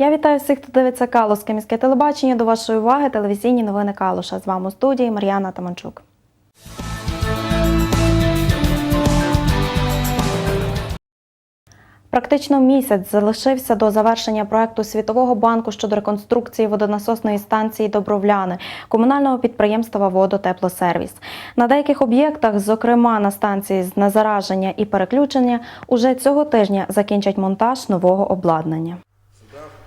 Я вітаю всіх, хто дивиться Калузьке міське телебачення. До вашої уваги телевізійні новини Калуша. З вами у студії Мар'яна Таманчук. Практично місяць залишився до завершення проекту Світового банку щодо реконструкції водонасосної станції Добровляни комунального підприємства Водотеплосервіс. На деяких об'єктах, зокрема на станції з незараження і переключення, уже цього тижня закінчать монтаж нового обладнання.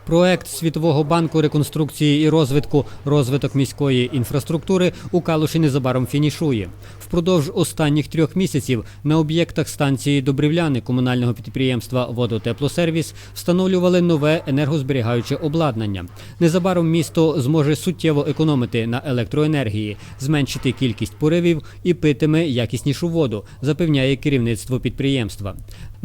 Проект Світового банку реконструкції і розвитку розвиток міської інфраструктури у Калуші незабаром фінішує. Впродовж останніх трьох місяців на об'єктах станції Добрівляни комунального підприємства Водотеплосервіс встановлювали нове енергозберігаюче обладнання. Незабаром місто зможе суттєво економити на електроенергії, зменшити кількість поривів і питиме якіснішу воду, запевняє керівництво підприємства.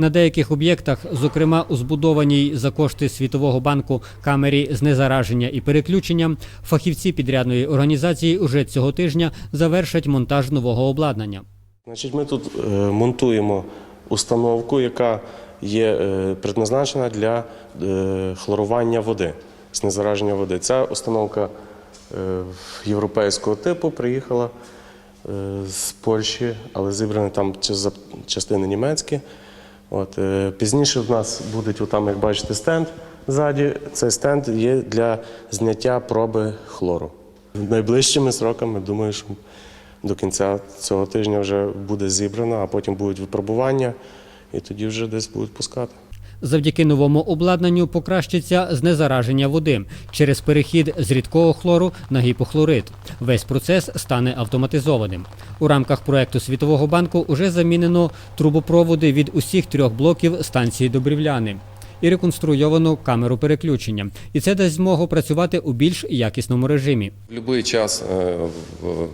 На деяких об'єктах, зокрема у збудованій за кошти Світового банку камері з незараження і переключення, фахівці підрядної організації уже цього тижня завершать монтаж нового обладнання. Значить, ми тут е, монтуємо установку, яка є е, предназначена для е, хлорування води, знезараження води. Ця установка європейського типу приїхала з Польщі, але зібрані там частини німецькі. От, е, пізніше в нас буде, там, як бачите, стенд ззаді. Цей стенд є для зняття проби хлору. Найближчими сроками, думаю, що до кінця цього тижня вже буде зібрано, а потім будуть випробування, і тоді вже десь будуть пускати. Завдяки новому обладнанню покращиться знезараження води через перехід з рідкого хлору на гіпохлорид. Весь процес стане автоматизованим. У рамках проекту Світового банку уже замінено трубопроводи від усіх трьох блоків станції Добрівляни і реконструйовано камеру переключення. І це дасть змогу працювати у більш якісному режимі. Будь-який час е,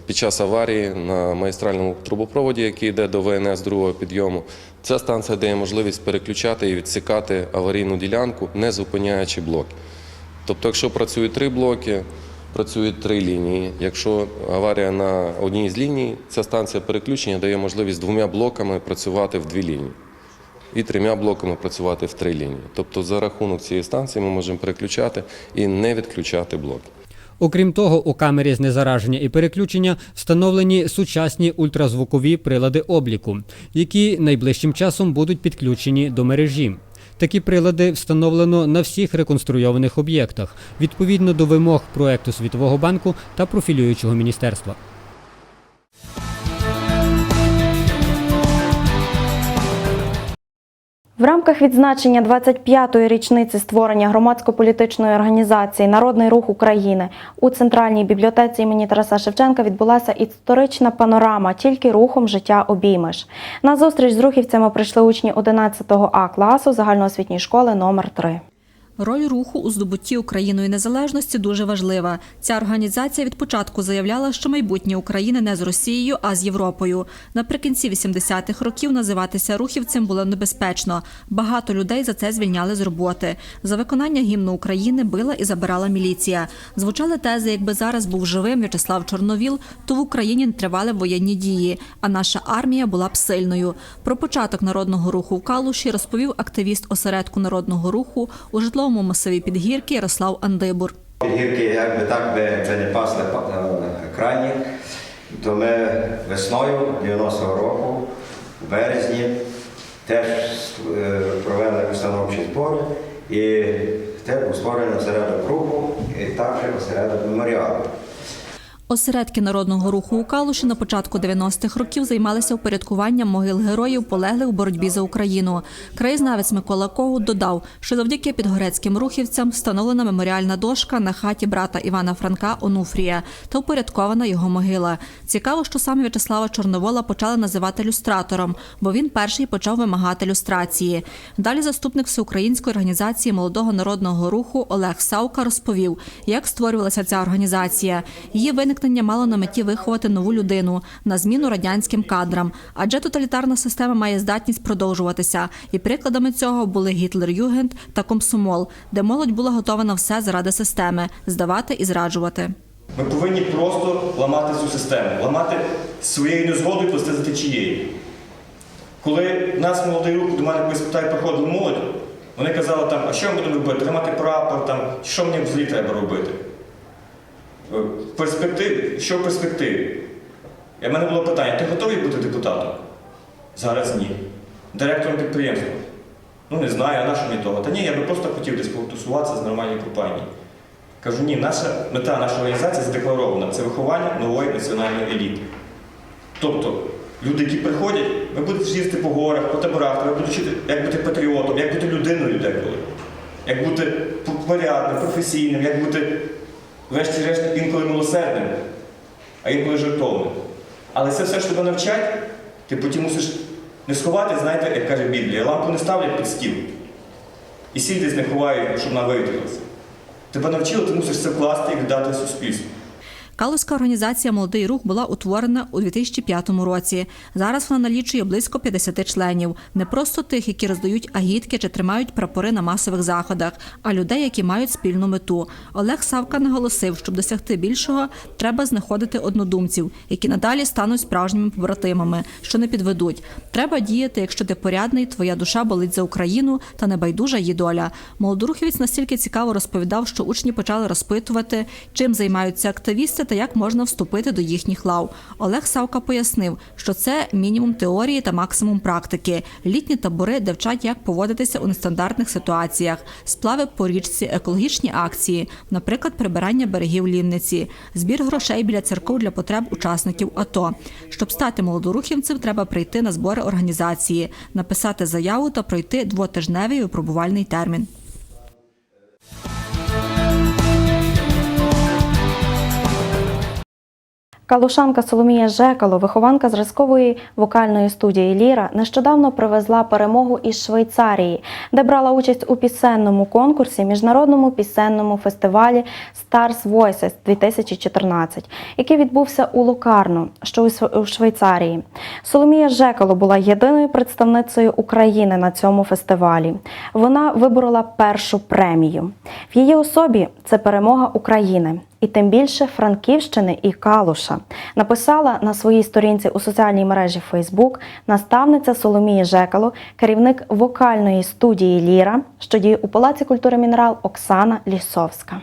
під час аварії на магістральному трубопроводі, який йде до ВНС другого підйому, ця станція дає можливість переключати і відсікати аварійну ділянку, не зупиняючи блоки. Тобто, якщо працюють три блоки, працюють три лінії. Якщо аварія на одній з ліній, ця станція переключення дає можливість двома блоками працювати в дві лінії. І трьома блоками працювати в три лінії. Тобто за рахунок цієї станції ми можемо переключати і не відключати блоки. Окрім того, у камері з незараження і переключення встановлені сучасні ультразвукові прилади обліку, які найближчим часом будуть підключені до мережі. Такі прилади встановлено на всіх реконструйованих об'єктах відповідно до вимог проекту Світового банку та профілюючого міністерства. В рамках відзначення 25-ї річниці створення громадсько-політичної організації Народний рух України у центральній бібліотеці імені Тараса Шевченка відбулася історична панорама Тільки рухом життя обіймеш. На зустріч з рухівцями прийшли учні 11 А класу загальноосвітньої школи номер 3 Роль руху у здобутті Україною незалежності дуже важлива. Ця організація від початку заявляла, що майбутнє України не з Росією, а з Європою. Наприкінці 80-х років називатися рухівцем було небезпечно. Багато людей за це звільняли з роботи. За виконання гімну України била і забирала міліція. Звучали тези, якби зараз був живим В'ячеслав Чорновіл, то в Україні не тривали воєнні дії, а наша армія була б сильною. Про початок народного руху в Калуші розповів активіст осередку народного руху у житловому масиві Підгірки Ярослав Андибур. Гірки, якби так би, би не пасли па- крайні, то ми весною 90-го року, в березні, теж е, провели установчі збори і теж був створений осередок руху і також осередок меморіалу. Осередки народного руху у Калуші на початку 90-х років займалися упорядкуванням могил героїв, полеглих у боротьбі за Україну. Краєзнавець Микола Когут додав, що завдяки підгорецьким рухівцям встановлена меморіальна дошка на хаті брата Івана Франка Онуфрія та упорядкована його могила. Цікаво, що саме В'ячеслава Чорновола почали називати люстратором, бо він перший почав вимагати люстрації. Далі заступник всеукраїнської організації молодого народного руху Олег Савка розповів, як створювалася ця організація. Її виникнення мало на меті виховати нову людину на зміну радянським кадрам, адже тоталітарна система має здатність продовжуватися. І прикладами цього були Гітлер-Югенд та Комсомол, де молодь була готова на все заради системи здавати і зраджувати. Ми повинні просто ламати цю систему, ламати своєю незгодою плести за течією. Коли нас молодий рух до мене колись питає, приходила молодь, Вони казали там, а що ми будемо робити? Тримати прапор, там, що мені взагалі треба робити? Е, В перспективі, що в перспективі? В мене було питання, ти готовий бути депутатом? Зараз ні. Директором підприємства. Ну не знаю, а на що мені того? Та ні, я би просто хотів десь потусуватися з нормальною компанією. Кажу, ні, наша мета нашої організації задекларована. Це виховання нової національної еліти. Тобто, люди, які приходять, ви будете їздити по горах, по таборах, ви будете вчити, як бути патріотом, як бути людиною деколи, як бути порядним, професійним, як бути, врешті-решт, інколи милосердним, а інколи жертовним. Але це все, що тебе навчать, ти потім мусиш не сховати, знаєте, як каже Біблія, лампу не ставлять під стіл. І сіль десь не ховають, щоб вона вивітрилася. Тебе навчили, ти мусиш це вкласти і віддати суспільству. Калузька організація Молодий рух була утворена у 2005 році. Зараз вона налічує близько 50 членів. Не просто тих, які роздають агітки чи тримають прапори на масових заходах, а людей, які мають спільну мету. Олег Савка наголосив, щоб досягти більшого, треба знаходити однодумців, які надалі стануть справжніми побратимами, що не підведуть. Треба діяти, якщо ти порядний, твоя душа болить за Україну та небайдужа її доля. Молодорухівець настільки цікаво розповідав, що учні почали розпитувати, чим займаються активісти та як можна вступити до їхніх лав. Олег Савка пояснив, що це мінімум теорії та максимум практики. Літні табори, де вчать, як поводитися у нестандартних ситуаціях, сплави по річці, екологічні акції, наприклад, прибирання берегів Лівниці, збір грошей біля церков для потреб учасників АТО. Щоб стати молодорухівцем, треба прийти на збори організації, написати заяву та пройти двотижневий випробувальний термін. Калушанка Соломія Жекало, вихованка зразкової вокальної студії Ліра, нещодавно привезла перемогу із Швейцарії, де брала участь у пісенному конкурсі міжнародному пісенному фестивалі Stars Voices 2014, який відбувся у Лукарно, що у Швейцарії. Соломія Жекало була єдиною представницею України на цьому фестивалі. Вона виборола першу премію. В її особі це перемога України і тим більше Франківщини і Калуша. Написала на своїй сторінці у соціальній мережі Facebook наставниця Соломії Жекало, керівник вокальної студії Ліра, що діє у Палаці культури Мінерал Оксана Лісовська.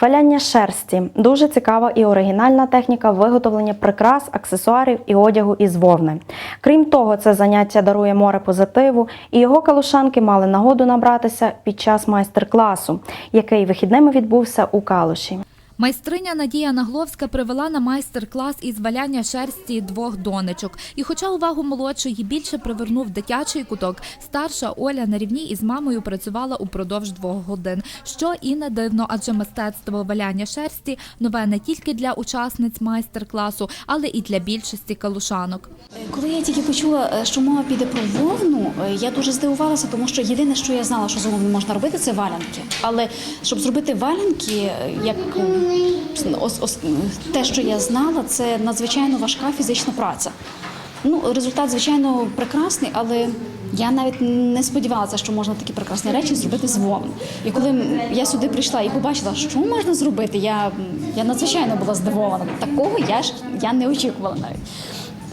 Валяння шерсті дуже цікава і оригінальна техніка виготовлення прикрас, аксесуарів і одягу із вовни. Крім того, це заняття дарує море позитиву, і його калушанки мали нагоду набратися під час майстер-класу, який вихідними відбувся у Калуші. Майстриня Надія Нагловська привела на майстер-клас із валяння шерсті двох донечок. І хоча увагу молодшої більше привернув дитячий куток, старша Оля на рівні із мамою працювала упродовж двох годин. Що і не дивно, адже мистецтво валяння шерсті нове не тільки для учасниць майстер-класу, але і для більшості калушанок. Коли я тільки почула, е, що мова піде про вовну, е, я дуже здивувалася, тому що єдине, що я знала, що з вовни можна робити, це валянки. Але щоб зробити валянки, е, як те, що я знала, це надзвичайно важка фізична праця. Ну, результат, звичайно, прекрасний, але я навіть не сподівалася, що можна такі прекрасні речі зробити з вовни. І коли я сюди прийшла і побачила, що можна зробити, я, я надзвичайно була здивована. Такого я ж я не очікувала навіть.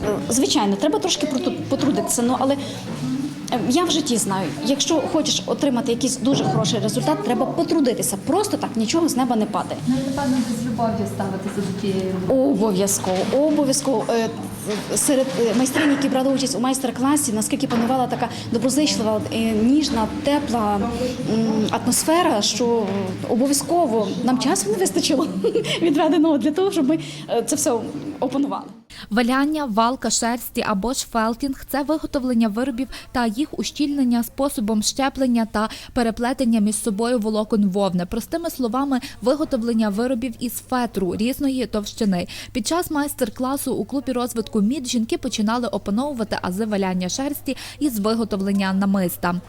Е, Звичайно, треба трошки потрудитися, ну але я в житті знаю, якщо хочеш отримати якийсь дуже хороший результат, треба потрудитися. Просто так нічого з неба не падає. Ну, напевно, з любов'ю ставитися до тієї роботи. Обов'язково, обов'язково. Е, Серед е, майстринь, які брали участь у майстер-класі, наскільки панувала така доброзичлива, е, ніжна, тепла атмосфера, що обов'язково нам часу не вистачило відведеного для того, щоб ми е, це все опанували. Валяння, валка шерсті або ж фелтінг це виготовлення виробів та їх ущільнення способом щеплення та переплетення між собою волокон вовни. Простими словами, виготовлення виробів із фетру різної товщини. Під час майстер-класу у клубі розвитку МІД жінки починали опановувати ази валяння шерсті із виготовлення намиста.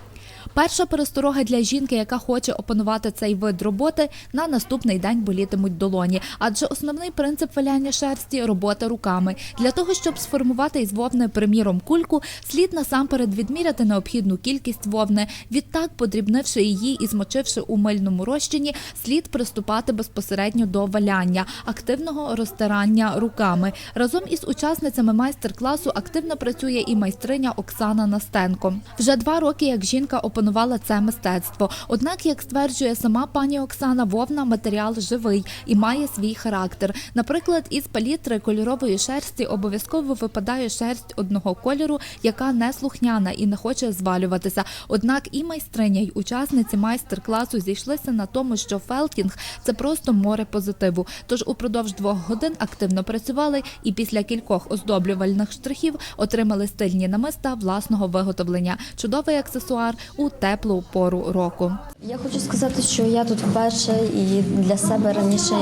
Перша пересторога для жінки, яка хоче опанувати цей вид роботи, на наступний день болітимуть долоні, адже основний принцип валяння шерсті робота руками. Для того щоб сформувати із вовни, приміром, кульку, слід насамперед відміряти необхідну кількість вовни. Відтак, подрібнивши її і змочивши у мильному розчині, слід приступати безпосередньо до валяння, активного розтирання руками. Разом із учасницями майстер-класу активно працює і майстриня Оксана Настенко. Вже два роки як жінка опанувала це мистецтво. Однак, як стверджує сама пані Оксана, вовна матеріал живий і має свій характер. Наприклад, із палітри кольорової шерсті обов'язково випадає шерсть одного кольору, яка не слухняна і не хоче звалюватися. Однак і майстриня, й учасниці майстер-класу зійшлися на тому, що фелтінг це просто море позитиву. Тож упродовж двох годин активно працювали і після кількох оздоблювальних штрихів отримали стильні намиста власного виготовлення. Чудовий аксесуар у теплу пору року. Я хочу сказати, що я тут вперше і для себе раніше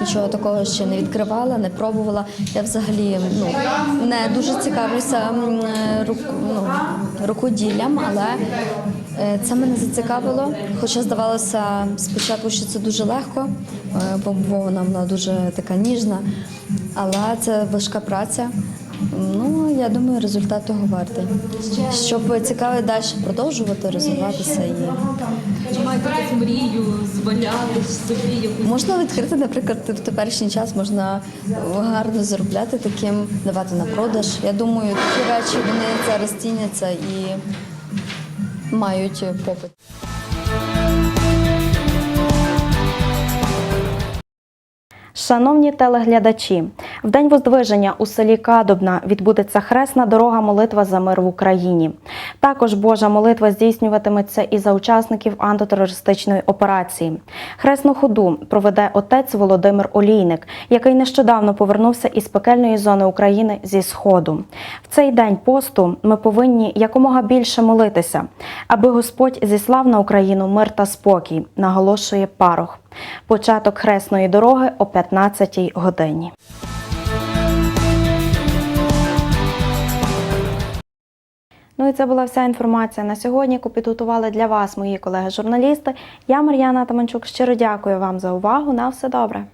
нічого такого ще не відкривала, не пробувала. Я взагалі ну, не дуже цікавлюся рук, ну, рукоділлям, але е, це мене зацікавило. Хоча здавалося спочатку, що це дуже легко, е, бо вона була дуже така ніжна, але це важка праця. Ну, я думаю, результат того вартий. Щоб цікаво далі продовжувати розвиватися і Чи маєте якусь мрію зваляти собі якусь? Можна відкрити, наприклад, в теперішній час можна гарно заробляти таким, давати на продаж. Я думаю, такі речі вони зараз ціняться і мають попит. Шановні телеглядачі, в день Воздвиження у селі Кадобна відбудеться хресна дорога молитва за мир в Україні. Також Божа молитва здійснюватиметься і за учасників антитерористичної операції. Хресну ходу проведе отець Володимир Олійник, який нещодавно повернувся із пекельної зони України зі Сходу. В цей день посту ми повинні якомога більше молитися, аби Господь зіслав на Україну мир та спокій, наголошує парох. Початок хресної дороги о 15 годині. Ну і це була вся інформація на сьогодні, яку підготували для вас мої колеги-журналісти. Я Мар'яна Таманчук. Щиро дякую вам за увагу. На все добре.